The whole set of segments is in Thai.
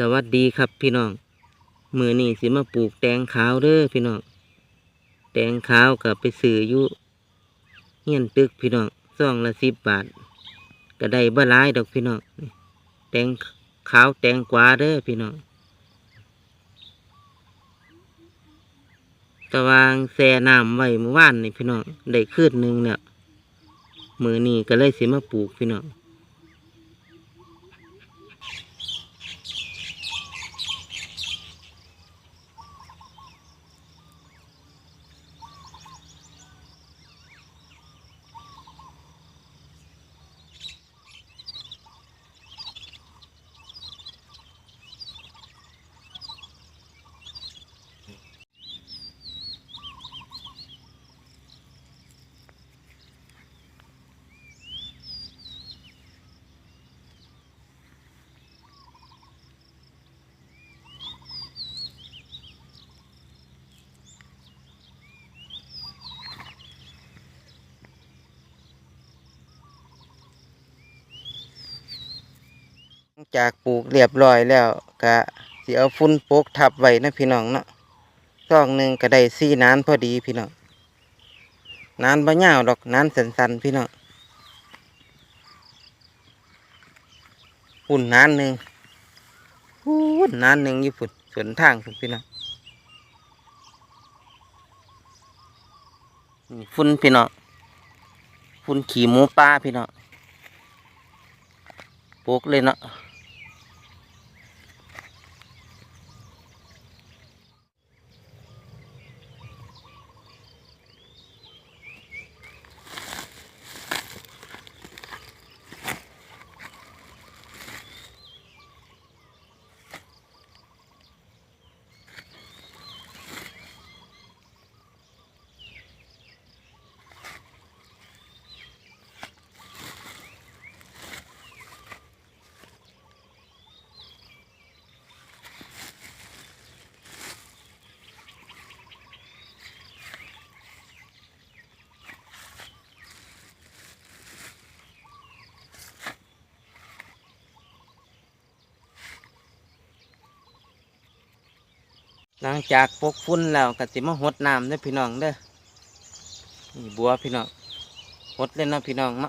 สวัสดีครับพี่น้อง มือนี่สิมาปลูกแตงขาวเด้อพี่น้อง แตงขาวกับไปซื้ออยู่เฮียนตึกพี่น้องซองละสิบบาท ก็ได้บ่หลายดอกพี่น้อง แตงขาวแตงกวาเด้อพี่น้องตะวางแช่น้ำไว้เมื่อวานนี่พี่น้อง ได้คืนหนึ่งเนี่ยมือนี่ก็เลยสิมาปลูกพี่น้อง จากปลูกเรียบร้อยแล้วก็สิเอาฟุ้นโปกทับไว้นะพี่น้องเนาะซองหนึ่งก็ได้สี่นานพอดีพี่น้องนานบ่ยาวดอกนานสันๆพี่น้องฝุ่นนานหนึ่งฝุ่นนานหนึ่งญี่ปุ่นสวนทางพี่น้องนี่ฝุ่นพี่น้องฝุ่นขี่หมูป่าพี่น้องปลูกเลยเนาะ หลังจากปกฟุ้นแล้วก็สิมาหดน้ำเด้อพี่น้องเด้อนี่บัวพี่น้องหดเล่นนะพี่น้องมา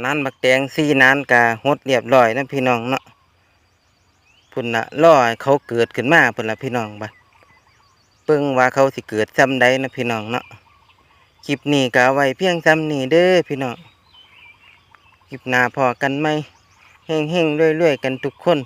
นานบักแตงสี่นานกะหดเรียบร้อยนะพี่น้องเนาะพุ่นละล่อยเขาเกิดขึ้นมาพุ่นละพี่น้องบัดเปิ่งว่าเขาสิเกิดซ้ำใดนะพี่น้องเนาะคลิปนี้กาไว้เพียงซ้ำนี้เด้อพี่น้องคลิปหน้าพอกันไหมเฮงเฮงๆรวยๆกันทุกคน